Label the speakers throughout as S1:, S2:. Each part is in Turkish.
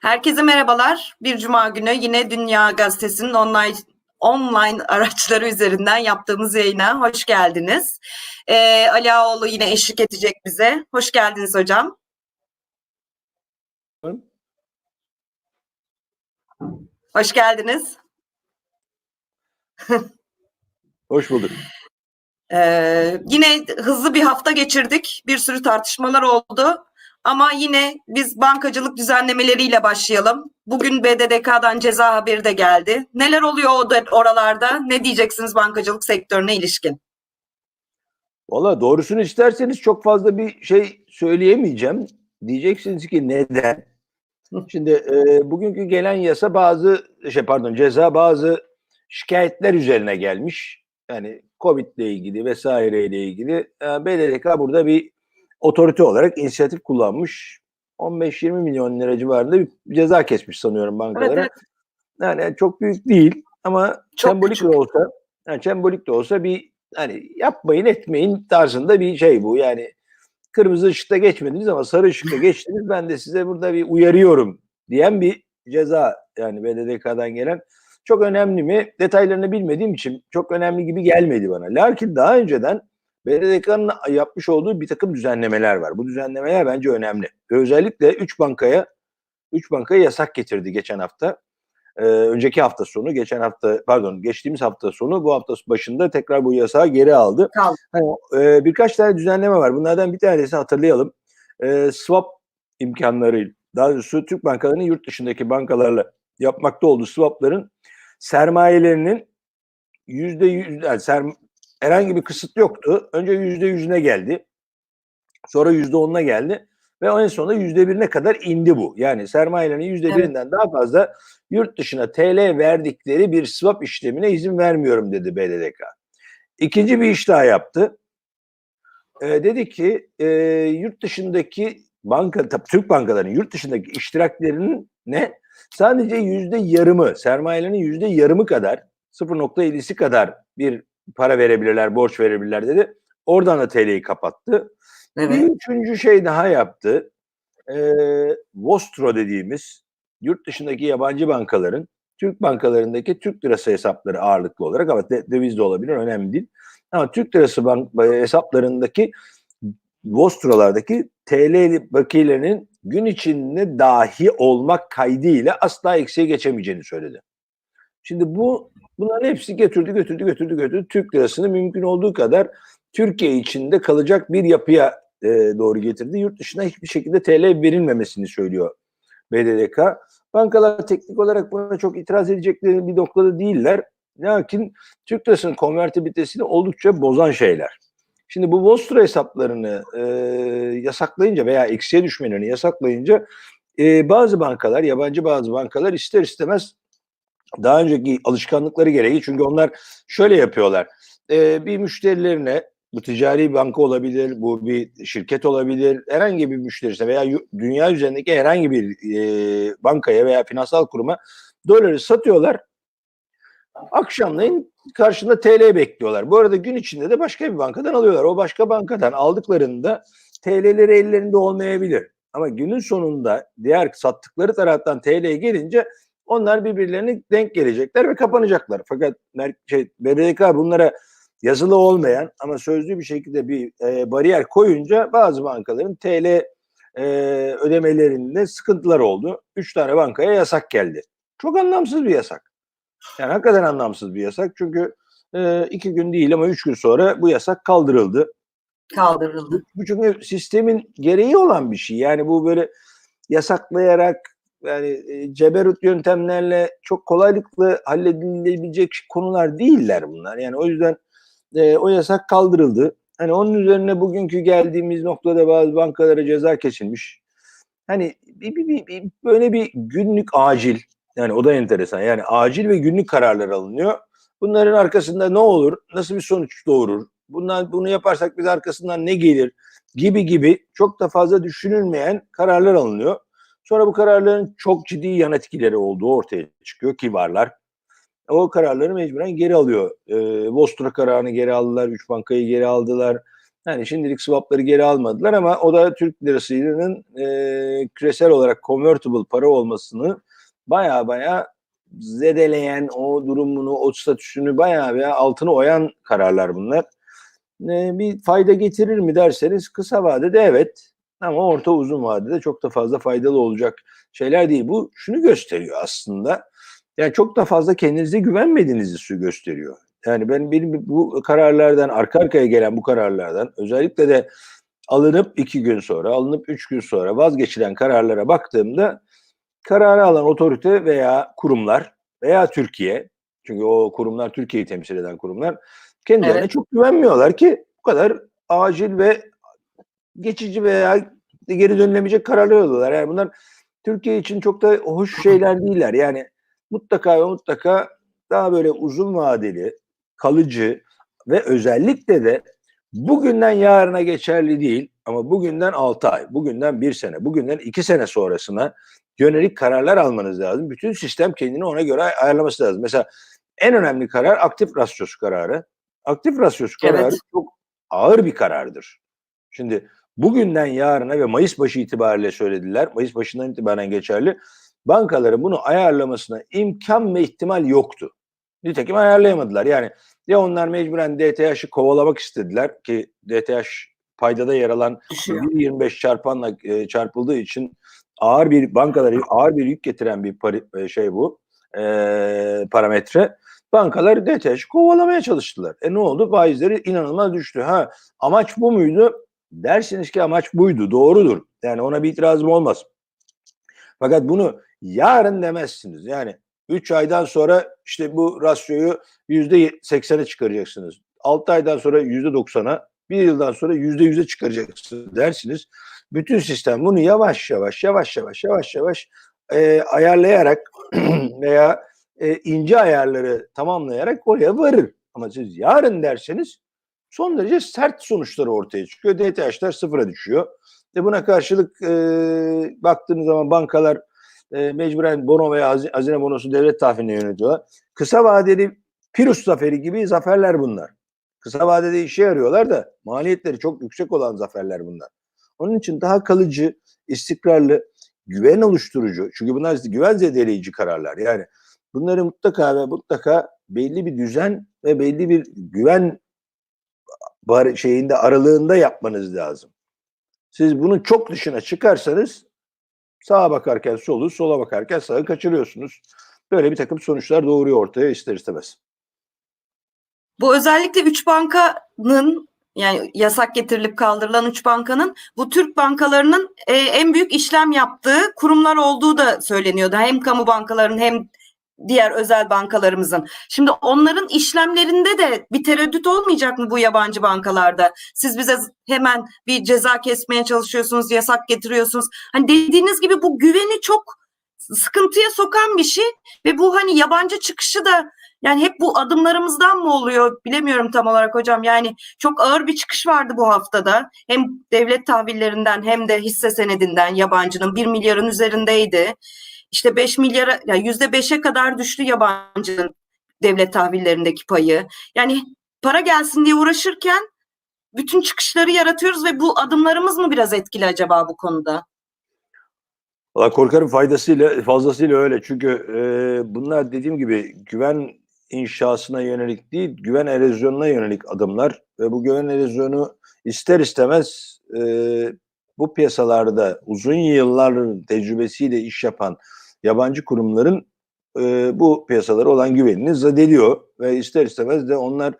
S1: Herkese merhabalar. Bir cuma günü yine Dünya Gazetesi'nin online online araçları üzerinden yaptığımız yayına hoş geldiniz. Ee, Ali Ağoğlu yine eşlik edecek bize. Hoş geldiniz hocam. Hoş geldiniz.
S2: Hoş bulduk.
S1: Ee, yine hızlı bir hafta geçirdik. Bir sürü tartışmalar oldu. Ama yine biz bankacılık düzenlemeleriyle başlayalım. Bugün BDDK'dan ceza haberi de geldi. Neler oluyor oralarda? Ne diyeceksiniz bankacılık sektörüne ilişkin?
S2: Valla doğrusunu isterseniz çok fazla bir şey söyleyemeyeceğim. Diyeceksiniz ki neden? Şimdi e, bugünkü gelen yasa bazı şey pardon ceza bazı şikayetler üzerine gelmiş. Yani Covid ile ilgili vesaire ile ilgili e, BDDK burada bir otorite olarak inisiyatif kullanmış. 15-20 milyon lira civarında bir ceza kesmiş sanıyorum bankalara.
S1: Evet,
S2: Yani çok büyük değil ama
S1: Çok
S2: sembolik
S1: küçük.
S2: de olsa yani sembolik de olsa bir hani yapmayın etmeyin tarzında bir şey bu. Yani kırmızı ışıkta geçmediniz ama sarı ışıkta geçtiniz. Ben de size burada bir uyarıyorum diyen bir ceza yani BDDK'dan gelen. Çok önemli mi? Detaylarını bilmediğim için çok önemli gibi gelmedi bana. Lakin daha önceden BDDK'nın yapmış olduğu bir takım düzenlemeler var. Bu düzenlemeler bence önemli. Ve özellikle 3 bankaya 3 bankaya yasak getirdi geçen hafta. Ee, önceki hafta sonu, geçen hafta pardon geçtiğimiz hafta sonu bu hafta başında tekrar bu yasağı geri aldı.
S1: Kaldı.
S2: Hani, e, birkaç tane düzenleme var. Bunlardan bir tanesi hatırlayalım. E, swap imkanları, daha doğrusu Türk bankalarının yurt dışındaki bankalarla yapmakta olduğu swapların sermayelerinin yüzde yüz, yani serm- herhangi bir kısıt yoktu. Önce yüzde yüzüne geldi. Sonra yüzde onuna geldi. Ve en sonunda yüzde birine kadar indi bu. Yani sermayelerin yüzde
S1: Evet.
S2: birinden daha fazla yurt dışına TL verdikleri bir swap işlemine izin vermiyorum dedi BDDK. İkinci bir iş daha yaptı. Ee, dedi ki e, yurt dışındaki banka, tabii Türk bankalarının yurt dışındaki iştiraklerinin ne? Sadece yüzde yarımı, sermayelerinin yüzde yarımı kadar, 0.50'si kadar bir para verebilirler, borç verebilirler dedi. Oradan da TL'yi kapattı. Bir
S1: Evet.
S2: üçüncü şey daha yaptı. Ee, Vostro dediğimiz yurt dışındaki yabancı bankaların Türk bankalarındaki Türk lirası hesapları ağırlıklı olarak ama de, döviz de olabilir önemli değil. Ama Türk lirası bank, hesaplarındaki Vostro'lardaki TL bakiyelerinin gün içinde dahi olmak kaydıyla asla eksiye geçemeyeceğini söyledi. Şimdi bu bunların hepsi götürdü götürdü götürdü götürdü Türk lirasını mümkün olduğu kadar Türkiye içinde kalacak bir yapıya e, doğru getirdi. Yurt dışına hiçbir şekilde TL verilmemesini söylüyor BDDK. Bankalar teknik olarak buna çok itiraz edecekleri bir noktada değiller. Lakin Türk lirasının konvertibilitesini oldukça bozan şeyler. Şimdi bu Vostro hesaplarını e, yasaklayınca veya eksiye düşmelerini yasaklayınca e, bazı bankalar, yabancı bazı bankalar ister istemez daha önceki alışkanlıkları gereği çünkü onlar şöyle yapıyorlar. E, bir müşterilerine bu ticari banka olabilir, bu bir şirket olabilir, herhangi bir müşterisine veya dünya üzerindeki herhangi bir e, bankaya veya finansal kuruma doları satıyorlar. Akşamleyin karşında TL bekliyorlar. Bu arada gün içinde de başka bir bankadan alıyorlar. O başka bankadan aldıklarında TL'leri ellerinde olmayabilir. Ama günün sonunda diğer sattıkları taraftan TL gelince onlar birbirlerine denk gelecekler ve kapanacaklar. Fakat şey, BDDK bunlara yazılı olmayan ama sözlü bir şekilde bir e, bariyer koyunca bazı bankaların TL e, ödemelerinde sıkıntılar oldu. Üç tane bankaya yasak geldi. Çok anlamsız bir yasak. Yani hakikaten anlamsız bir yasak. Çünkü e, iki gün değil ama üç gün sonra bu yasak kaldırıldı.
S1: Kaldırıldı.
S2: Bu çünkü sistemin gereği olan bir şey. Yani bu böyle yasaklayarak yani e, ceberut yöntemlerle çok kolaylıkla halledilebilecek konular değiller bunlar. Yani o yüzden e, o yasak kaldırıldı. Hani onun üzerine bugünkü geldiğimiz noktada bazı bankalara ceza kesilmiş. Hani bir, bir, bir, bir- böyle bir günlük acil yani o da enteresan. Yani acil ve günlük kararlar alınıyor. Bunların arkasında ne olur? Nasıl bir sonuç doğurur? Bundan bunu yaparsak biz arkasından ne gelir? Gibi gibi çok da fazla düşünülmeyen kararlar alınıyor. Sonra bu kararların çok ciddi yan etkileri olduğu ortaya çıkıyor ki varlar. O kararları mecburen geri alıyor. E, Vostro kararını geri aldılar, üç bankayı geri aldılar. Yani şimdilik swapları geri almadılar ama o da Türk lirasının e, küresel olarak convertible para olmasını baya baya zedeleyen o durumunu, o statüsünü baya veya altını oyan kararlar bunlar. E, bir fayda getirir mi derseniz kısa vadede evet ama orta uzun vadede çok da fazla faydalı olacak şeyler değil. Bu şunu gösteriyor aslında. Yani çok da fazla kendinize güvenmediğinizi su gösteriyor. Yani ben benim bu kararlardan arka arkaya gelen bu kararlardan özellikle de alınıp iki gün sonra, alınıp üç gün sonra vazgeçilen kararlara baktığımda kararı alan otorite veya kurumlar veya Türkiye çünkü o kurumlar Türkiye'yi temsil eden kurumlar kendilerine
S1: Evet.
S2: çok güvenmiyorlar ki bu kadar acil ve geçici veya geri dönülemeyecek kararlar alıyorlar. Yani bunlar Türkiye için çok da hoş şeyler değiller. Yani mutlaka ve mutlaka daha böyle uzun vadeli, kalıcı ve özellikle de bugünden yarına geçerli değil ama bugünden 6 ay, bugünden 1 sene, bugünden 2 sene sonrasına yönelik kararlar almanız lazım. Bütün sistem kendini ona göre ay- ayarlaması lazım. Mesela en önemli karar aktif rasyosu kararı. Aktif rasyosu
S1: Evet.
S2: kararı çok ağır bir karardır. Şimdi bugünden yarına ve Mayıs başı itibariyle söylediler. Mayıs başından itibaren geçerli. Bankaların bunu ayarlamasına imkan ve ihtimal yoktu. Nitekim ayarlayamadılar. Yani ya onlar mecburen DTH'ı kovalamak istediler ki DTH paydada yer alan
S1: Düşüyor.
S2: 1.25 çarpanla e, çarpıldığı için ağır bir bankalara ağır bir yük getiren bir pari, e, şey bu e, parametre. Bankalar DTH'ı kovalamaya çalıştılar. E ne oldu? Faizleri inanılmaz düştü. Ha amaç bu muydu? Dersiniz ki amaç buydu. Doğrudur. Yani ona bir itirazım olmaz. Fakat bunu yarın demezsiniz. Yani 3 aydan sonra işte bu rasyoyu %80'e çıkaracaksınız. 6 aydan sonra %90'a, bir yıldan sonra %100'e çıkaracaksınız dersiniz. Bütün sistem bunu yavaş yavaş, yavaş yavaş, yavaş yavaş e, ayarlayarak veya e, ince ayarları tamamlayarak oraya varır. Ama siz yarın derseniz son derece sert sonuçları ortaya çıkıyor. DTH'ler sıfıra düşüyor. E buna karşılık e, baktığınız zaman bankalar e, mecburen bono veya hazi- hazine bonosu devlet tahviline yönetiyorlar. Kısa vadeli Pirus zaferi gibi zaferler bunlar. Kısa vadede işe yarıyorlar da maliyetleri çok yüksek olan zaferler bunlar. Onun için daha kalıcı, istikrarlı, güven oluşturucu. Çünkü bunlar güven zedeleyici kararlar. Yani bunları mutlaka ve mutlaka belli bir düzen ve belli bir güven bar şeyinde aralığında yapmanız lazım. Siz bunun çok dışına çıkarsanız sağa bakarken solu, sola bakarken sağı kaçırıyorsunuz. Böyle bir takım sonuçlar doğuruyor ortaya ister istemez.
S1: Bu özellikle üç bankanın yani yasak getirilip kaldırılan üç bankanın bu Türk bankalarının e, en büyük işlem yaptığı kurumlar olduğu da söyleniyordu. Hem kamu bankalarının hem diğer özel bankalarımızın. Şimdi onların işlemlerinde de bir tereddüt olmayacak mı bu yabancı bankalarda? Siz bize hemen bir ceza kesmeye çalışıyorsunuz, yasak getiriyorsunuz. Hani dediğiniz gibi bu güveni çok sıkıntıya sokan bir şey ve bu hani yabancı çıkışı da yani hep bu adımlarımızdan mı oluyor bilemiyorum tam olarak hocam. Yani çok ağır bir çıkış vardı bu haftada. Hem devlet tahvillerinden hem de hisse senedinden yabancının 1 milyarın üzerindeydi. İşte 5 milyara yani %5'e kadar düştü yabancının devlet tahvillerindeki payı. Yani para gelsin diye uğraşırken bütün çıkışları yaratıyoruz ve bu adımlarımız mı biraz etkili acaba bu konuda?
S2: Valla korkarım faydasıyla fazlasıyla öyle. Çünkü e, bunlar dediğim gibi güven inşasına yönelik değil, güven erozyonuna yönelik adımlar ve bu güven erozyonu ister istemez e, bu piyasalarda uzun yılların tecrübesiyle iş yapan yabancı kurumların e, bu piyasalara olan güvenini zedeliyor ve ister istemez de onlar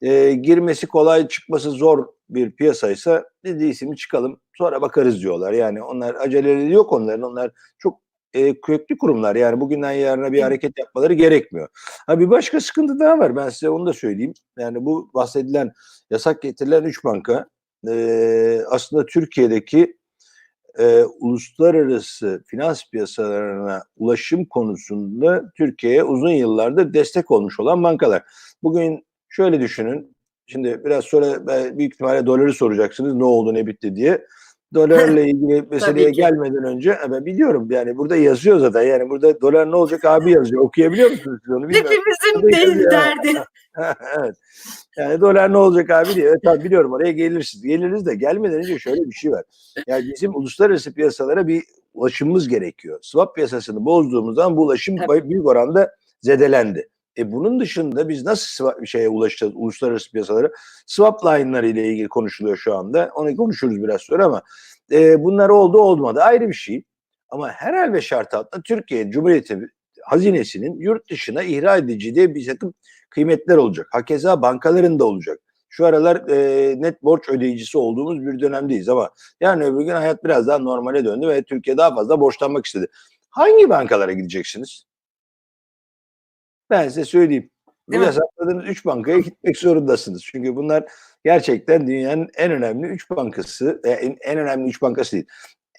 S2: e, girmesi kolay çıkması zor bir piyasaysa dediyse mi çıkalım sonra bakarız diyorlar. Yani onlar aceleleri yok onların. Onlar çok e, köklü kurumlar. Yani bugünden yarına bir hareket yapmaları gerekmiyor. Ha bir başka sıkıntı daha var. Ben size onu da söyleyeyim. Yani bu bahsedilen yasak getirilen üç banka e, aslında Türkiye'deki e, uluslararası finans piyasalarına ulaşım konusunda Türkiye'ye uzun yıllardır destek olmuş olan bankalar. Bugün şöyle düşünün. Şimdi biraz sonra büyük ihtimalle doları soracaksınız ne oldu ne bitti diye. Dolarla ilgili meseleye gelmeden önce e, ben biliyorum yani burada yazıyor zaten yani burada dolar ne olacak abi yazıyor. Okuyabiliyor musunuz siz onu bilmiyorum.
S1: Hepimizin
S2: Tabii,
S1: de
S2: tabii ya.
S1: derdi.
S2: evet. Yani dolar ne olacak abi diye. Evet abi biliyorum oraya gelirsiniz. Geliriz de gelmeden önce şöyle bir şey var. Yani bizim uluslararası piyasalara bir ulaşımımız gerekiyor. Swap piyasasını bozduğumuz zaman bu ulaşım
S1: Tabii.
S2: büyük oranda zedelendi. E bunun dışında biz nasıl swap- şeye ulaşacağız uluslararası piyasalara? Swap line'ları ile ilgili konuşuluyor şu anda. Onu konuşuruz biraz sonra ama e, bunlar oldu olmadı ayrı bir şey. Ama herhal ve şart altında Türkiye Cumhuriyeti hazinesinin yurt dışına ihraç edici diye bir takım kıymetler olacak. Hakeza bankaların da olacak. Şu aralar e, net borç ödeyicisi olduğumuz bir dönemdeyiz ama yani öbür gün hayat biraz daha normale döndü ve Türkiye daha fazla borçlanmak istedi. Hangi bankalara gideceksiniz? Ben size söyleyeyim. Bu
S1: Değil mi?
S2: yasakladığınız üç bankaya gitmek zorundasınız. Çünkü bunlar gerçekten dünyanın en önemli üç bankası, e, en, en önemli üç bankası değil.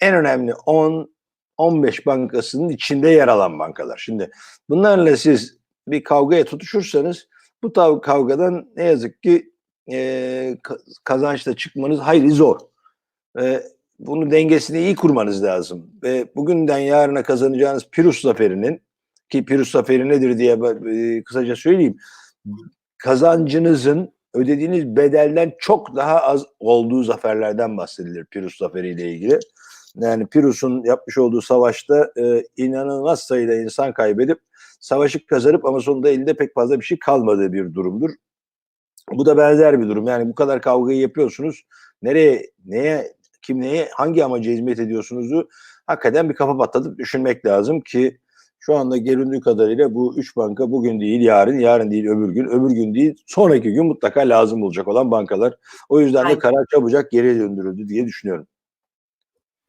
S2: En önemli 10 15 bankasının içinde yer alan bankalar. Şimdi bunlarla siz bir kavgaya tutuşursanız bu tav- kavgadan ne yazık ki e, ka- kazançla çıkmanız hayli zor. E, bunu dengesini iyi kurmanız lazım. Ve bugünden yarına kazanacağınız Pirus zaferinin ki Pirus zaferi nedir diye e, kısaca söyleyeyim. Kazancınızın ödediğiniz bedelden çok daha az olduğu zaferlerden bahsedilir Pirus zaferiyle ilgili. Yani Pirus'un yapmış olduğu savaşta e, inanılmaz sayıda insan kaybedip savaşı kazanıp ama sonunda elinde pek fazla bir şey kalmadığı bir durumdur. Bu da benzer bir durum. Yani bu kadar kavgayı yapıyorsunuz. Nereye, neye, kim neye, hangi amaca hizmet ediyorsunuzu hakikaten bir kafa patlatıp düşünmek lazım ki şu anda göründüğü kadarıyla bu üç banka bugün değil yarın, yarın değil öbür gün, öbür gün değil sonraki gün mutlaka lazım olacak olan bankalar. O yüzden de
S1: Aynen.
S2: karar çabucak geriye döndürüldü diye düşünüyorum.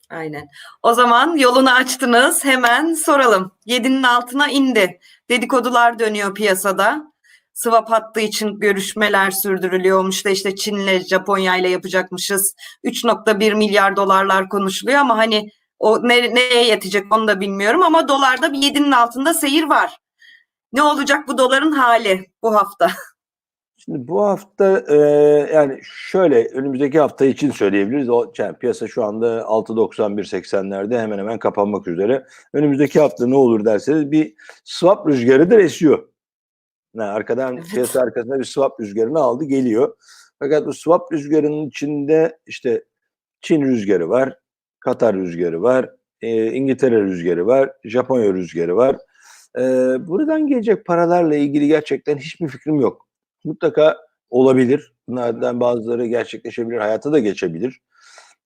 S1: Aynen. O zaman yolunu açtınız. Hemen soralım. 7'nin altına indi. Dedikodular dönüyor piyasada. Swap hattı için görüşmeler sürdürülüyormuş da işte Çin'le Japonya ile yapacakmışız. 3.1 milyar dolarlar konuşuluyor ama hani o ne, neye yetecek onu da bilmiyorum ama dolarda bir 7'nin altında seyir var. Ne olacak bu doların hali bu hafta?
S2: Şimdi bu hafta e, yani şöyle önümüzdeki hafta için söyleyebiliriz. O yani piyasa şu anda 6.91.80'lerde hemen hemen kapanmak üzere. Önümüzdeki hafta ne olur derseniz bir swap rüzgarıdır esiyor. Yani arkadan
S1: Evet.
S2: piyasa arkasında bir swap rüzgarını aldı geliyor. Fakat bu swap rüzgarının içinde işte Çin rüzgarı var, Katar rüzgarı var, e, İngiltere rüzgarı var, Japonya rüzgarı var. E, buradan gelecek paralarla ilgili gerçekten hiçbir fikrim yok mutlaka olabilir. Bunlardan bazıları gerçekleşebilir, hayata da geçebilir.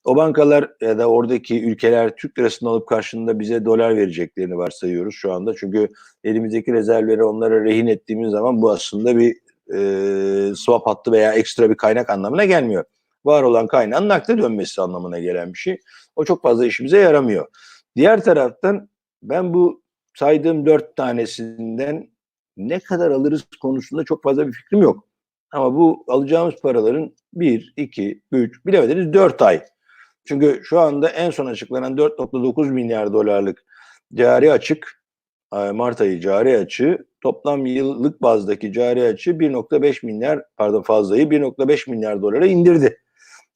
S2: O bankalar ya da oradaki ülkeler Türk lirasını alıp karşılığında bize dolar vereceklerini varsayıyoruz şu anda. Çünkü elimizdeki rezervleri onlara rehin ettiğimiz zaman bu aslında bir e, swap hattı veya ekstra bir kaynak anlamına gelmiyor. Var olan kaynağın nakde dönmesi anlamına gelen bir şey. O çok fazla işimize yaramıyor. Diğer taraftan ben bu saydığım dört tanesinden ne kadar alırız konusunda çok fazla bir fikrim yok. Ama bu alacağımız paraların 1, 2, 3, bilemediniz 4 ay. Çünkü şu anda en son açıklanan 4.9 milyar dolarlık cari açık, e, Mart ayı cari açığı, toplam yıllık bazdaki cari açığı 1.5 milyar, pardon fazlayı 1.5 milyar dolara indirdi.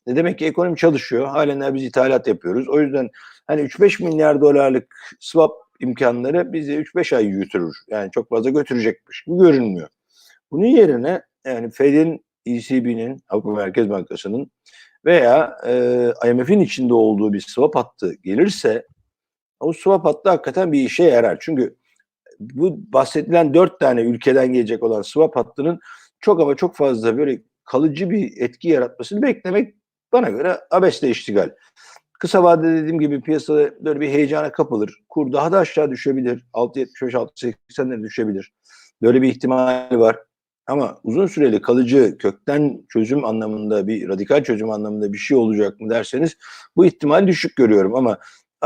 S2: Ne demek ki ekonomi çalışıyor. Halen daha biz ithalat yapıyoruz. O yüzden hani 3-5 milyar dolarlık swap imkanları bizi 3-5 ay götürür. Yani çok fazla götürecekmiş gibi görünmüyor. Bunun yerine yani Fed'in, ECB'nin, Avrupa Merkez Bankası'nın veya e, IMF'in içinde olduğu bir swap hattı gelirse o swap hattı hakikaten bir işe yarar. Çünkü bu bahsedilen dört tane ülkeden gelecek olan swap hattının çok ama çok fazla böyle kalıcı bir etki yaratmasını beklemek bana göre abesle iştigal. Kısa vadede dediğim gibi piyasada böyle bir heyecana kapılır. Kur daha da aşağı düşebilir. 6.75 6.80'lere düşebilir. Böyle bir ihtimal var. Ama uzun süreli kalıcı kökten çözüm anlamında bir radikal çözüm anlamında bir şey olacak mı derseniz bu ihtimal düşük görüyorum ama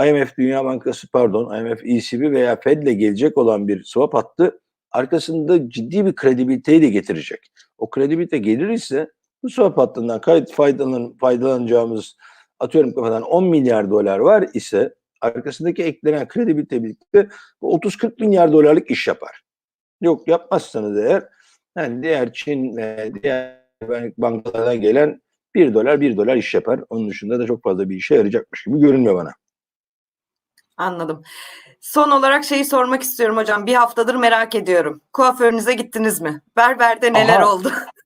S2: IMF Dünya Bankası pardon IMF ECB veya Fed'le gelecek olan bir swap hattı arkasında ciddi bir kredibiliteyi de getirecek. O kredibilite gelir ise bu swap hattından kayıt faydalan, faydalanacağımız atıyorum kafadan 10 milyar dolar var ise arkasındaki eklenen kredibilite birlikte 30-40 milyar dolarlık iş yapar. Yok yapmazsanız eğer yani diğer Çin ve diğer bankalardan gelen 1 dolar 1 dolar iş yapar. Onun dışında da çok fazla bir işe yarayacakmış gibi görünmüyor bana.
S1: Anladım. Son olarak şeyi sormak istiyorum hocam. Bir haftadır merak ediyorum. Kuaförünüze gittiniz mi? Berberde neler
S2: Aha.
S1: oldu?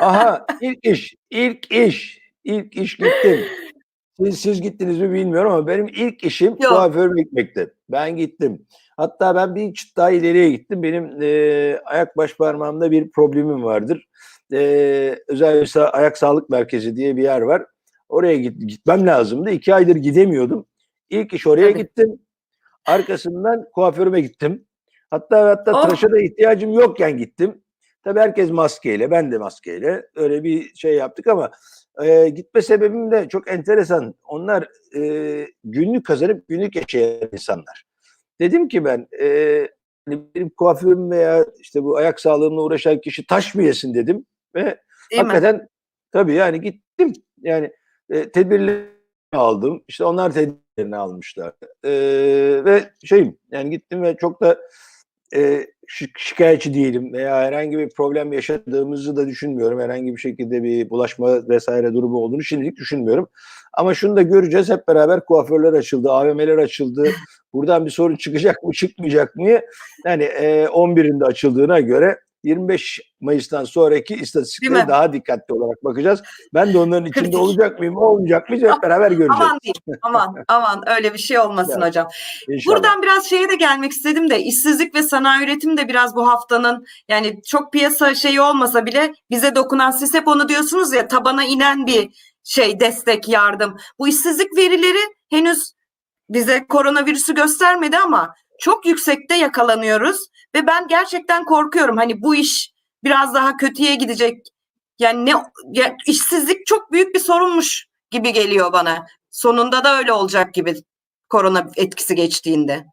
S2: Aha ilk iş, ilk iş, ilk iş gittim. Siz, siz gittiniz mi bilmiyorum ama benim ilk işim
S1: Yok.
S2: kuaför gitmekti. Ben gittim. Hatta ben bir çıt daha ileriye gittim. Benim e, ayak baş parmağımda bir problemim vardır. E, özel bir sa- ayak sağlık merkezi diye bir yer var. Oraya git, gitmem lazımdı. İki aydır gidemiyordum. İlk iş oraya
S1: Tabii.
S2: gittim. Arkasından kuaförüme gittim. Hatta hatta
S1: Oh.
S2: tıraşa da ihtiyacım yokken gittim. Tabii herkes maskeyle, ben de maskeyle. Öyle bir şey yaptık ama e, gitme sebebim de çok enteresan. Onlar e, günlük kazanıp günlük yaşayan insanlar. Dedim ki ben e, benim kuaförüm veya işte bu ayak sağlığımla uğraşan kişi taş mı yesin dedim ve
S1: Değil mi?
S2: hakikaten tabii yani gittim yani e, tedbirleri aldım. İşte onlar tedbirlerini almışlar. E, ve şeyim yani gittim ve çok da e, şi- şikayetçi değilim veya herhangi bir problem yaşadığımızı da düşünmüyorum. Herhangi bir şekilde bir bulaşma vesaire durumu olduğunu şimdilik düşünmüyorum. Ama şunu da göreceğiz hep beraber kuaförler açıldı, AVM'ler açıldı. Buradan bir sorun çıkacak mı çıkmayacak mı? Yani e, 11'inde açıldığına göre 25 Mayıs'tan sonraki istatistiklere daha dikkatli olarak bakacağız. Ben de onların içinde olacak mıyım, olmayacak mıyım hep beraber göreceğiz.
S1: Aman değil. Aman aman öyle bir şey olmasın
S2: Ya,
S1: hocam.
S2: İnşallah.
S1: Buradan biraz şeye de gelmek istedim de işsizlik ve sanayi üretim de biraz bu haftanın yani çok piyasa şeyi olmasa bile bize dokunan siz hep onu diyorsunuz ya tabana inen bir şey destek yardım. Bu işsizlik verileri henüz bize koronavirüsü göstermedi ama çok yüksekte yakalanıyoruz ve ben gerçekten korkuyorum hani bu iş biraz daha kötüye gidecek. Yani ne ya, işsizlik çok büyük bir sorunmuş gibi geliyor bana. Sonunda da öyle olacak gibi korona etkisi geçtiğinde.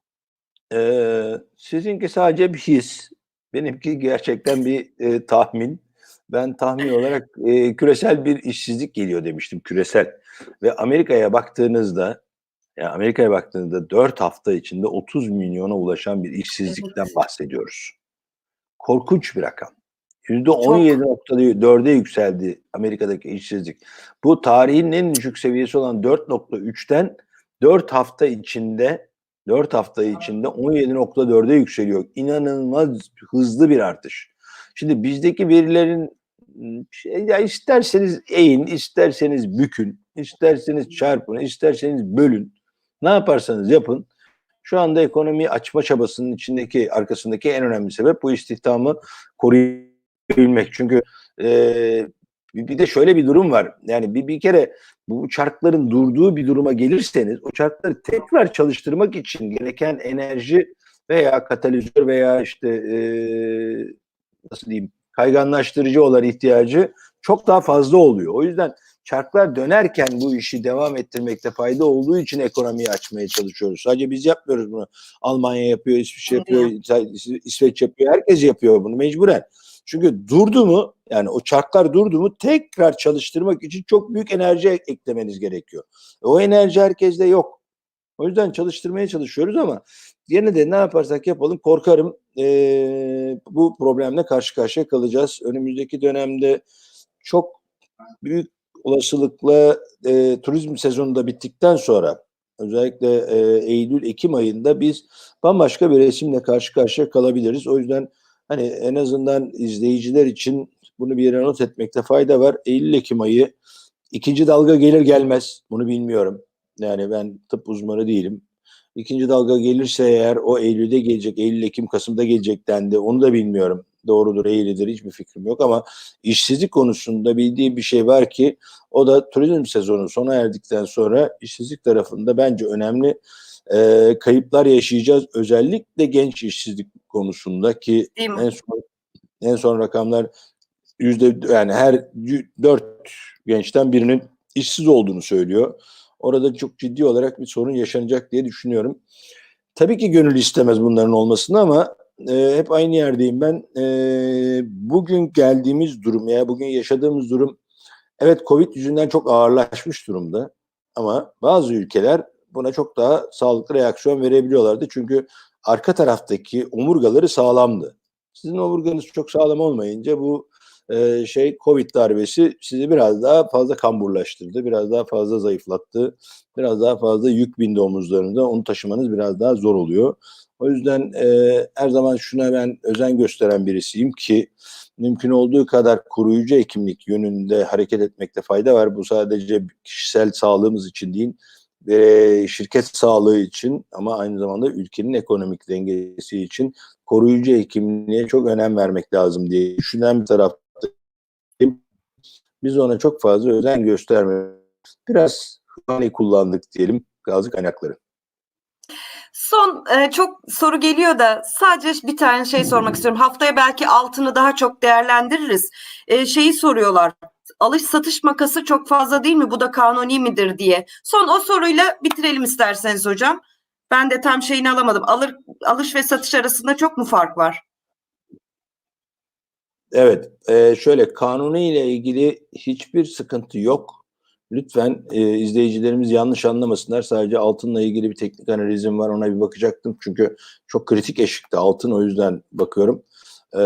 S2: Ee, sizinki sadece bir his. Benimki gerçekten bir e, tahmin. Ben tahmin olarak e, küresel bir işsizlik geliyor demiştim küresel. Ve Amerika'ya baktığınızda ya Amerika'ya baktığınızda 4 hafta içinde 30 milyona ulaşan bir işsizlikten bahsediyoruz. Korkunç bir rakam. %17.4'e yükseldi Amerika'daki işsizlik. Bu tarihin en düşük seviyesi olan 4.3'ten 4 hafta içinde 4 hafta içinde 17.4'e yükseliyor. İnanılmaz hızlı bir artış. Şimdi bizdeki verilerin şey, ya isterseniz eğin, isterseniz bükün, isterseniz çarpın, isterseniz bölün. Ne yaparsanız yapın. Şu anda ekonomiyi açma çabasının içindeki arkasındaki en önemli sebep bu istihdamı koruyabilmek. Çünkü e, bir de şöyle bir durum var. Yani bir, bir kere bu çarkların durduğu bir duruma gelirseniz o çarkları tekrar çalıştırmak için gereken enerji veya katalizör veya işte e, nasıl diyeyim kayganlaştırıcı olan ihtiyacı çok daha fazla oluyor. O yüzden çarklar dönerken bu işi devam ettirmekte fayda olduğu için ekonomiyi açmaya çalışıyoruz. Sadece biz yapmıyoruz bunu. Almanya yapıyor, İsviçre yapıyor, İs- İsveç yapıyor. Herkes yapıyor bunu mecburen. Çünkü durdu mu yani o çarklar durdu mu tekrar çalıştırmak için çok büyük enerji eklemeniz gerekiyor. E, O enerji herkeste yok. O yüzden çalıştırmaya çalışıyoruz ama yine de ne yaparsak yapalım korkarım eee, bu problemle karşı karşıya kalacağız. Önümüzdeki dönemde çok büyük olasılıkla eee, turizm sezonu da bittikten sonra özellikle eee, Eylül-Ekim ayında biz bambaşka bir resimle karşı karşıya kalabiliriz. O yüzden hani en azından izleyiciler için bunu bir yere not etmekte fayda var. Eylül-Ekim ayı ikinci dalga gelir gelmez bunu bilmiyorum. Yani ben tıp uzmanı değilim. İkinci dalga gelirse eğer o Eylül'de gelecek, Eylül, Ekim, Kasım'da gelecek dendi. Onu da bilmiyorum. Doğrudur, eğridir hiçbir fikrim yok ama işsizlik konusunda bildiğim bir şey var ki o da turizm sezonu sona erdikten sonra işsizlik tarafında bence önemli e, kayıplar yaşayacağız. Özellikle genç işsizlik konusunda ki en son en son rakamlar yüzde yani her dört gençten birinin işsiz olduğunu söylüyor. Orada çok ciddi olarak bir sorun yaşanacak diye düşünüyorum. Tabii ki gönül istemez bunların olmasını ama e, hep aynı yerdeyim ben. E, bugün geldiğimiz durum ya bugün yaşadığımız durum evet Covid yüzünden çok ağırlaşmış durumda. Ama bazı ülkeler buna çok daha sağlıklı reaksiyon verebiliyorlardı. Çünkü arka taraftaki omurgaları sağlamdı. Sizin omurganız çok sağlam olmayınca bu e, şey Covid darbesi sizi biraz daha fazla kamburlaştırdı, biraz daha fazla zayıflattı, biraz daha fazla yük bindi omuzlarında. Onu taşımanız biraz daha zor oluyor. O yüzden e, her zaman şuna ben özen gösteren birisiyim ki mümkün olduğu kadar koruyucu hekimlik yönünde hareket etmekte fayda var. Bu sadece kişisel sağlığımız için değil, e, şirket sağlığı için ama aynı zamanda ülkenin ekonomik dengesi için koruyucu hekimliğe çok önem vermek lazım diye düşünen bir taraftayım. Biz ona çok fazla özen göstermiyoruz. Biraz hani kullandık diyelim gazı kaynakları.
S1: Son e, çok soru geliyor da sadece bir tane şey sormak istiyorum. Haftaya belki altını daha çok değerlendiririz. E, şeyi soruyorlar. Alış satış makası çok fazla değil mi? Bu da kanuni midir diye. Son o soruyla bitirelim isterseniz hocam. Ben de tam şeyini alamadım. Alır, alış ve satış arasında çok mu fark var?
S2: Evet, e, şöyle kanuni ile ilgili hiçbir sıkıntı yok. Lütfen e, izleyicilerimiz yanlış anlamasınlar. Sadece altınla ilgili bir teknik analizim var. Ona bir bakacaktım. Çünkü çok kritik eşikte altın. O yüzden bakıyorum. E,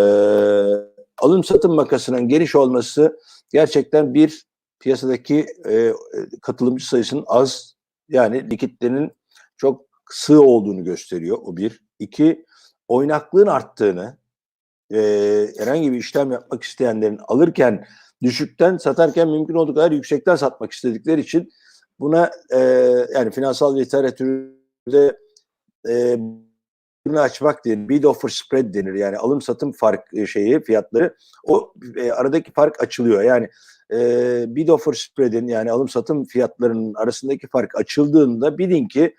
S2: alım satım makasının geniş olması gerçekten bir piyasadaki e, katılımcı sayısının az yani likitlerin çok sığ olduğunu gösteriyor. O bir. İki, oynaklığın arttığını e, herhangi bir işlem yapmak isteyenlerin alırken düşükten satarken mümkün olduğu kadar yüksekten satmak istedikleri için buna e, yani finansal literatürde e, bunu açmak denir. Bid offer spread denir. Yani alım satım fark e, şeyi fiyatları o e, aradaki fark açılıyor. Yani e, bid offer spread'in yani alım satım fiyatlarının arasındaki fark açıldığında bilin ki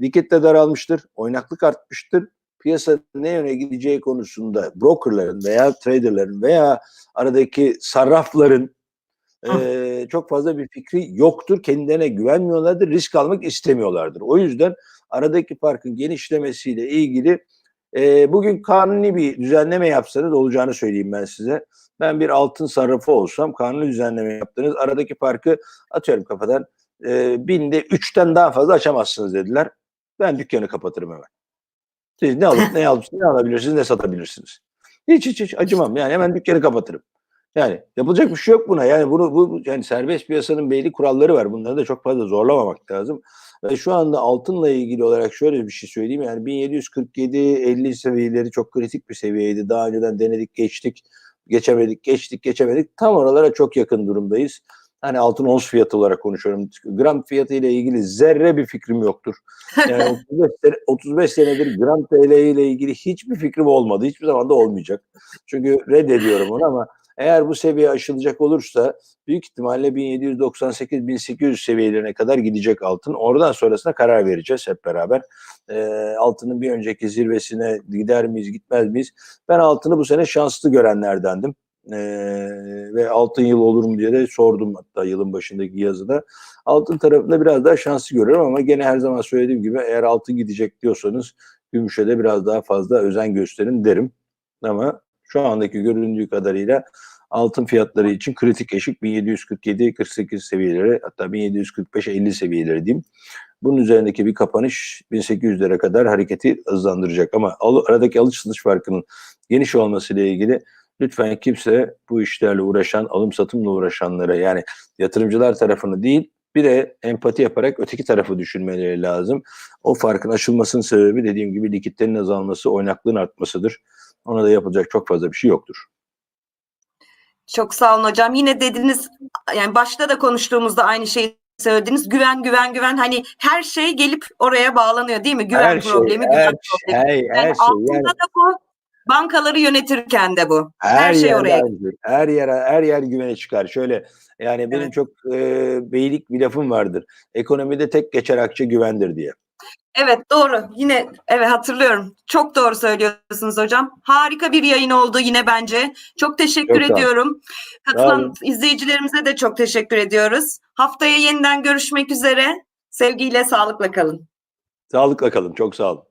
S2: likitte daralmıştır, oynaklık artmıştır. Piyasa ne yöne gideceği konusunda brokerların veya traderların veya aradaki sarrafların e, çok fazla bir fikri yoktur. Kendilerine güvenmiyorlardır, risk almak istemiyorlardır. O yüzden aradaki farkın genişlemesiyle ilgili e, bugün kanuni bir düzenleme yapsanız olacağını söyleyeyim ben size. Ben bir altın sarrafı olsam kanuni düzenleme yaptınız. Aradaki farkı atıyorum kafadan e, binde üçten daha fazla açamazsınız dediler. Ben dükkanı kapatırım hemen. Siz ne alıp ne alıp ne alabilirsiniz ne satabilirsiniz. Hiç hiç hiç acımam yani hemen dükkanı kapatırım. Yani yapılacak bir şey yok buna. Yani bunu bu yani serbest piyasanın belli kuralları var. Bunları da çok fazla zorlamamak lazım. Ve şu anda altınla ilgili olarak şöyle bir şey söyleyeyim. Yani 1747 50 seviyeleri çok kritik bir seviyeydi. Daha önceden denedik, geçtik, geçemedik, geçtik, geçemedik. Tam oralara çok yakın durumdayız. Hani altın ons fiyatı olarak konuşuyorum. Gram fiyatı ile ilgili zerre bir fikrim yoktur. Yani 35, sene, 35 senedir gram TL ile ilgili hiçbir fikrim olmadı. Hiçbir zaman da olmayacak. Çünkü reddediyorum onu ama eğer bu seviye aşılacak olursa büyük ihtimalle 1798-1800 seviyelerine kadar gidecek altın. Oradan sonrasına karar vereceğiz hep beraber. E, altının bir önceki zirvesine gider miyiz gitmez miyiz? Ben altını bu sene şanslı görenlerdendim. E, ve altın yıl olur mu diye de sordum hatta yılın başındaki yazıda. Altın tarafında biraz daha şanslı görüyorum ama gene her zaman söylediğim gibi eğer altın gidecek diyorsanız gümüşe de biraz daha fazla özen gösterin derim. Ama şu andaki göründüğü kadarıyla altın fiyatları için kritik eşik 1747-48 seviyeleri hatta 1745-50 seviyeleri diyeyim. Bunun üzerindeki bir kapanış 1800'lere kadar hareketi hızlandıracak ama aradaki alış satış farkının geniş olması ile ilgili lütfen kimse bu işlerle uğraşan, alım satımla uğraşanlara yani yatırımcılar tarafını değil bir de empati yaparak öteki tarafı düşünmeleri lazım. O farkın aşılmasının sebebi dediğim gibi likitlerin azalması, oynaklığın artmasıdır. Ona da yapılacak çok fazla bir şey yoktur.
S1: Çok sağ olun hocam. Yine dediniz yani başta da konuştuğumuzda aynı şeyi söylediniz. Güven güven güven hani her şey gelip oraya bağlanıyor değil mi? Güven
S2: her
S1: problemi,
S2: şey,
S1: güven
S2: her,
S1: problemi.
S2: Şey, her
S1: yani
S2: şey,
S1: altında
S2: yani,
S1: da bu, bankaları yönetirken de bu.
S2: her,
S1: Her, şey oraya.
S2: Her yer her yer güvene çıkar. Şöyle yani benim
S1: Evet.
S2: çok e, beylik bir lafım vardır. Ekonomide tek geçer akçe güvendir diye.
S1: Evet doğru. Yine evet hatırlıyorum. Çok doğru söylüyorsunuz hocam. Harika bir yayın oldu yine bence. Çok teşekkür
S2: Çok
S1: ediyorum. Katılan izleyicilerimize de çok teşekkür ediyoruz. Haftaya yeniden görüşmek üzere. Sevgiyle, sağlıkla kalın.
S2: Sağlıkla kalın. Çok sağ olun.